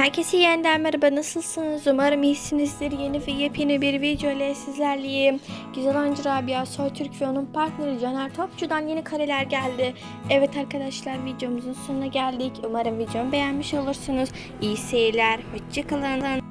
Herkese yeniden merhaba nasılsınız? Umarım iyisinizdir. Yeni ve yepyeni bir video ile sizlerleyim. Güzel oyuncu Rabia Soytürk ve onun partneri Caner Topçu'dan yeni kareler geldi. Evet arkadaşlar videomuzun sonuna geldik. Umarım videomu beğenmiş olursunuz. İyi seyirler. Hoşçakalın.